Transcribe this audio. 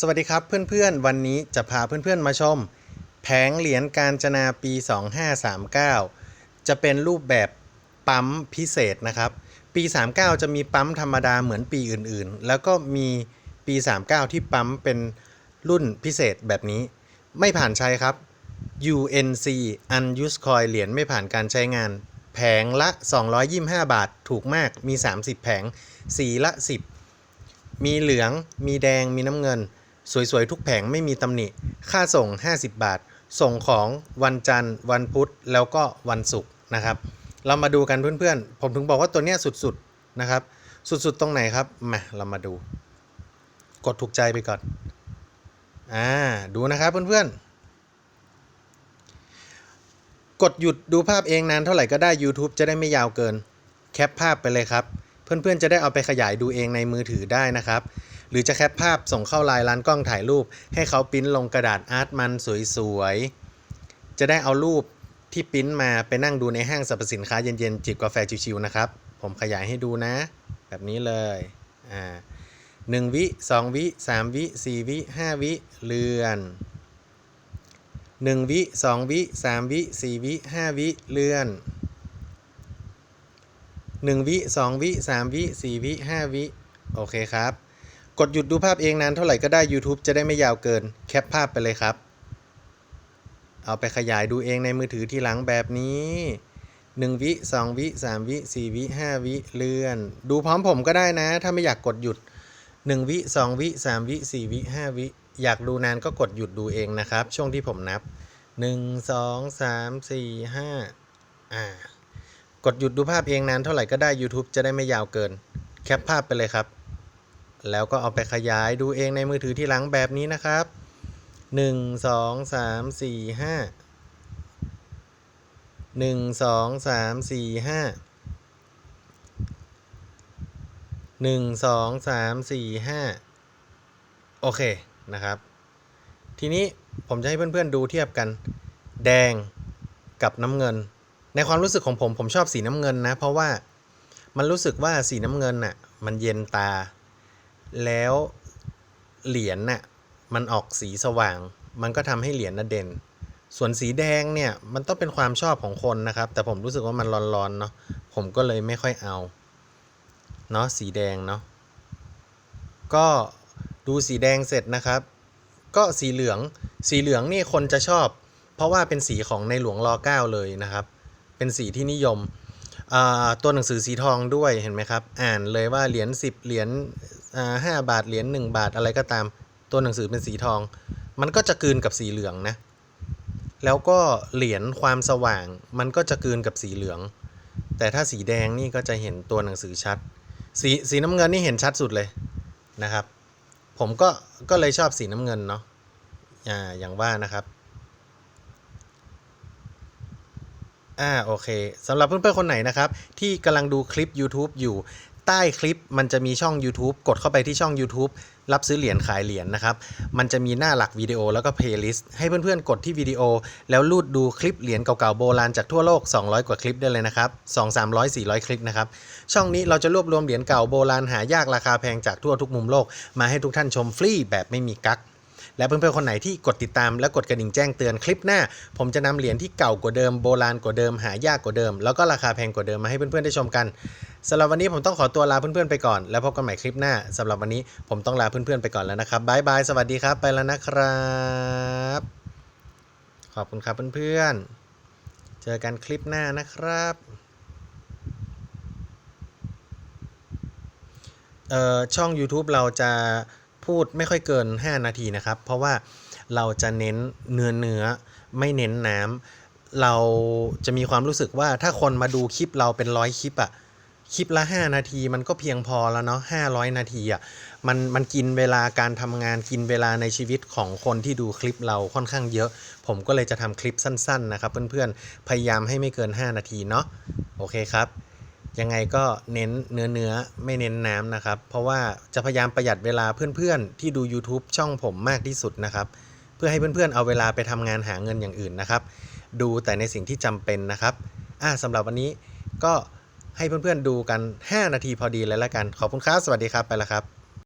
สวัสดีครับเพื่อนๆ วันนี้จะพาเพื่อนๆมาชม แผงเหรียญการจนาปี 2539 จะเป็นรูปแบบปั๊มพิเศษนะครับ ปี 39 จะมีปั๊มธรรมดาเหมือนปีอื่นๆ แล้วก็มีปี 39 ที่ปั๊มเป็นรุ่นพิเศษแบบนี้ ไม่ผ่านใช้ครับ UNC Unused Coin เหรียญไม่ผ่านการใช้งาน แผงละ 225 บาทถูกมากมี 30 แผงสีละ 10 มีเหลืองมีแดงมีน้ำเงิน สวยๆ ทุกแผงไม่มีตำหนิ ค่าส่ง 50 บาท ส่งของวันจันทร์ วันพุธ แล้วก็วันศุกร์นะครับ เรามาดูกันเพื่อนๆ ผมถึงบอกว่าตัวเนี้ยสุดๆนะครับ สุดๆ ตรงไหนครับ มาเรามาดู กดถูกใจไปก่อน อ่า ดูนะครับเพื่อนๆกดหยุดดูภาพเองนานเท่าไหร่ก็ได้ YouTube จะได้ไม่ยาวเกิน แคปภาพไปเลยครับ เพื่อนๆจะได้เอาไปขยายดูเองในมือถือได้นะครับ หรือจะแคปภาพส่งเข้าไลน์ร้านกล้องถ่ายรูป ให้เขาปริ้นลงกระดาษอาร์ตมันสวยๆ จะได้เอารูปที่ปริ้นมาไปนั่งดูในห้างสรรพสินค้าเย็นๆ จิบกาแฟชิวๆนะครับ ผมขยายให้ดูนะ แบบนี้เลยอ่าหนึ่งวิสองวิสามวิสี่วิห้าวิเลื่อนหนึ่งวิสองวิสามวิสี่วิห้าวิเลื่อนหนึ่งวิสองวิสามวิสี่วิห้าวิ โอเคครับ กดหยุดดูภาพเองนานเท่าไหร่ก็ได้ YouTube จะได้ไม่ยาวเกิน แคปภาพไปเลยครับ เอาไปขยายดูเองในมือถือที่หลังแบบนี้ 1 วิ 2 วิ 3 วิ 4 วิ 5 วิ เลื่อน ดูพร้อมผมก็ได้นะ ถ้าไม่อยากกดหยุด 1 วิ 2 วิ 3 วิ 4 วิ 5 วิ อยากดูนานก็กดหยุดดูเองนะครับ ช่วงที่ผมนับ 1 2 3 4 5อ่ากดหยุดดูภาพเองนานเท่าไหร่ก็ได้ YouTube จะได้ไม่ยาวเกิน แคปภาพไปเลยครับ แล้วก็เอาไปขยายดูเองในมือถือที่หลังแบบนี้นะครับ 1 2 3 4 5 1 2 3 4 5 1 2 3 4 5 โอเคนะครับ ทีนี้ผมจะให้เพื่อนๆดูเทียบกัน แดงกับน้ำเงิน ในความรู้สึกของผมผมชอบสีน้ำเงินนะ เพราะว่ามันรู้สึกว่าสีน้ำเงินน่ะมันเย็นตา แล้วเหรียญน่ะมันออกสีสว่าง มันก็ทำให้เหรียญน่ะเด่น ส่วนสีแดงเนี่ยมันต้องเป็นความชอบของคนนะครับ แต่ผมรู้สึกว่ามันร้อนๆเนาะผมก็เลยไม่ค่อยเอาเนาะสีแดงเนาะก็ดูสีแดงเสร็จนะครับ ก็สีเหลืองสีเหลืองนี่คนจะชอบ เพราะว่าเป็นสีของในหลวงรอเก้าเลยนะครับ เป็นสีที่นิยมอ่าตัวหนังสือสีทองด้วยเห็นไหมครับ อ่านเลยว่าเหรียญ10 เหรียญ ห้าบาทเหรียญ1บาทอะไรก็ตาม ตัวหนังสือเป็นสีทอง มันก็จะกืนกับสีเหลืองนะ แล้วก็เหรียญความสว่างมันก็จะกืนกับสีเหลือง แต่ถ้าสีแดงนี่ก็จะเห็นตัวหนังสือชัด สีสีน้ำเงินนี่เห็นชัดสุดเลยนะครับ ผมก็ก็เลยชอบสีน้ำเงินเนาะอ่าอย่างว่านะครับอ่าโอเคสำหรับเพื่อนๆคนไหนนะครับ ที่กำลังดูคลิป YouTube อยู่ ใต้คลิปมันจะมีช่อง YouTube กดเข้าไปที่ช่อง YouTube รับซื้อเหรียญขายเหรียญนะครับ มันจะมีหน้าหลักวิดีโอแล้วก็เพลย์ลิสต์ให้เพื่อนๆ กดที่วิดีโอ แล้วลูดดูคลิปเหรียญเก่าๆโบราณจากทั่วโลก 200 กว่าคลิปได้เลยนะครับ 2 300 400 คลิปนะครับ ช่องนี้เราจะรวบรวมเหรียญเก่าโบราณหายากราคาแพงจากทั่วทุกมุมโลก มาให้ทุกท่านชมฟรีแบบไม่มีกั๊ก และเพื่อนๆคนไหนที่กดติดตามและกดกระดิ่งแจ้งเตือนคลิปหน้า ผมจะนำเหรียญที่เก่ากว่าเดิมโบราณกว่าเดิมหายากกว่าเดิม แล้วก็ราคาแพงกว่าเดิมมาให้เพื่อนๆได้ชมกันสำหรับวันนี้ผมต้องขอตัวลาเพื่อนๆไปก่อน แล้วพบกันใหม่คลิปหน้าสำหรับวันนี้ผมต้องลาเพื่อนๆไปก่อนแล้วนะครับบายบายสวัสดีครับไปแล้วนะครับ ขอบคุณครับเพื่อนๆ เจอกันคลิปหน้านะครับช่อง YouTube เราจะ พูดไม่ค่อยเกิน 5 นาทีนะครับ เพราะว่าเราจะเน้นเนื้อเนื้อไม่เน้นน้ำเราจะมีความรู้สึกว่าถ้าคนมาดูคลิปเราเป็นร้อยคลิปอะคลิปละ 5 นาทีมันก็เพียงพอแล้วเนาะ500 นาทีอะมันมันกินเวลาการทำงานกินเวลาในชีวิตของคนที่ดูคลิปเราค่อนข้างเยอะ ผมก็เลยจะทำคลิปสั้นๆนะครับเพื่อนๆ พยายามให้ไม่เกิน 5 นาทีเนาะโอเคครับ ยังไงก็เน้นเนื้อเนื้อไม่เน้นน้ำนะครับ เพราะว่าจะพยายามประหยัดเวลาเพื่อนๆ ที่ดู YouTube ช่องผมมากที่สุดนะครับ เพื่อให้เพื่อนๆ เอาเวลาไปทำงานหาเงินอย่างอื่นนะครับ ดูแต่ในสิ่งที่จำเป็นนะครับอ่าสำหรับวันนี้ก็ให้เพื่อนๆดูกัน 5 นาทีพอดีเลยละกัน ขอบคุณครับ สวัสดีครับ ไปแล้วครับ